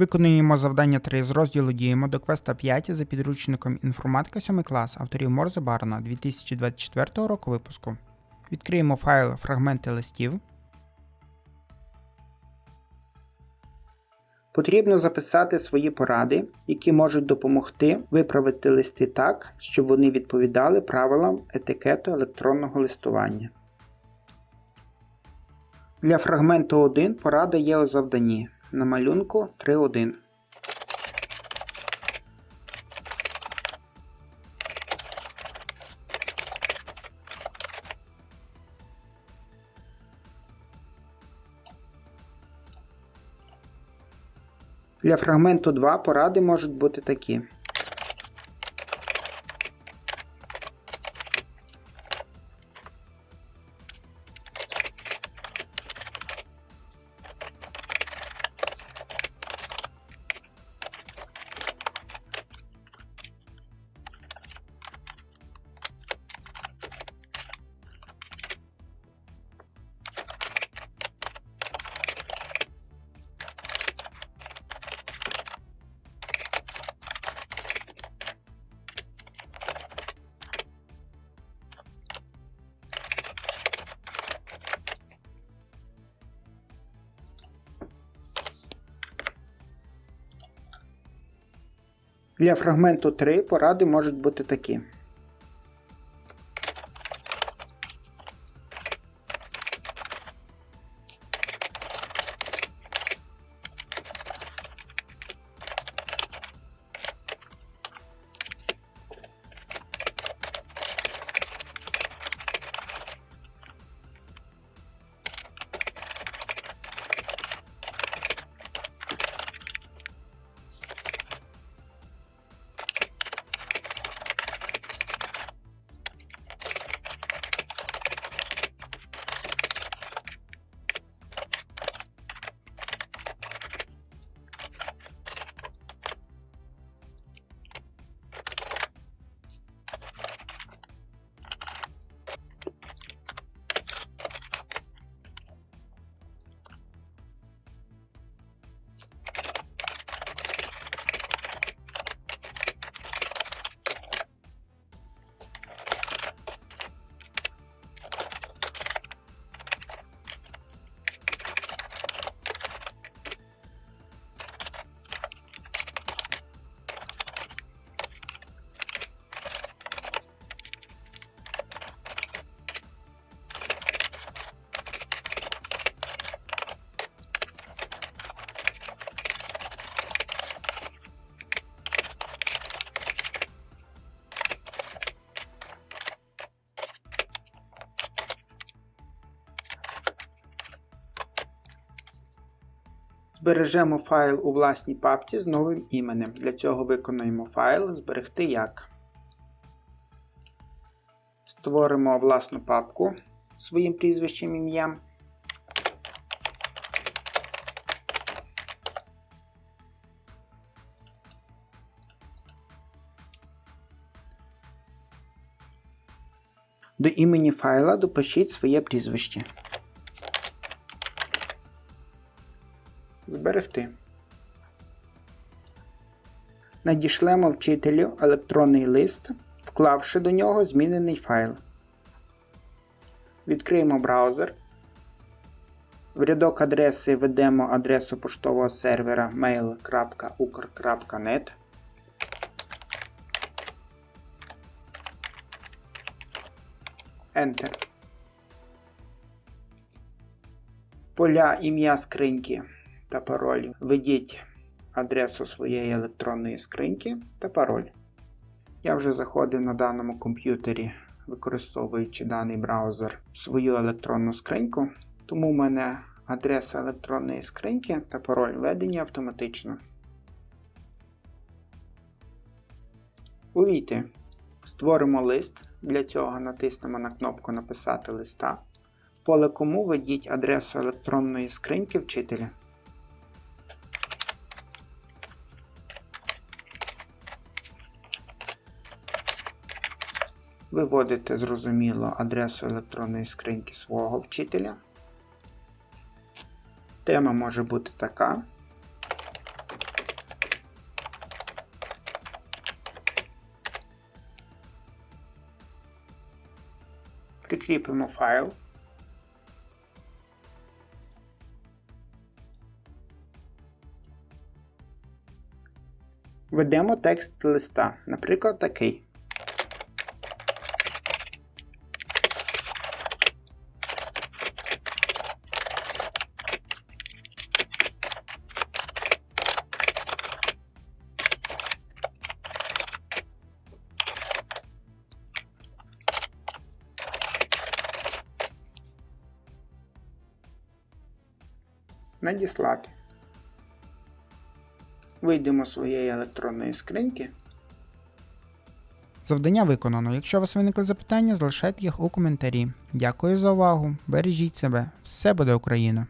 Виконуємо завдання 3 з розділу Діємо до квеста 5 за підручником інформатика 7 клас авторів Морзе Барна 2024 року випуску. Відкриємо файл фрагменти листів. Потрібно записати свої поради, які можуть допомогти виправити листи так, щоб вони відповідали правилам етикету електронного листування. Для фрагменту 1 порада є у завданні на малюнку 3.1. Для фрагменту 2 поради можуть бути такі. Для фрагменту 3 поради можуть бути такі. Збережемо файл у власній папці з новим іменем. Для цього виконуємо файл Зберегти як. Створимо власну папку своїм прізвищем ім'ям. До імені файла допишіть своє прізвище. Зберегти. Надішлемо вчителю електронний лист, вклавши до нього змінений файл. Відкриємо браузер. В рядок адреси введемо адресу поштового сервера mail.ukr.net. Enter. Поля ім'я скриньки та пароль введіть адресу своєї електронної скриньки та пароль. Я вже заходив на даному комп'ютері, використовуючи даний браузер, свою електронну скриньку, тому в мене адреса електронної скриньки та пароль введені автоматично. Увійти. Створимо лист. Для цього натиснемо на кнопку Написати листа. В поле Кому введіть адресу електронної скриньки вчителя. Виводите зрозуміло, адресу електронної скриньки свого вчителя. Тема може бути така. Прикріпимо файл. Введемо текст листа, наприклад, такий. Надіслати. Вийдемо з своєї електронної скриньки. Завдання виконано. Якщо у вас виникли запитання, залишайте їх у коментарі. Дякую за увагу. Бережіть себе. Все буде Україна!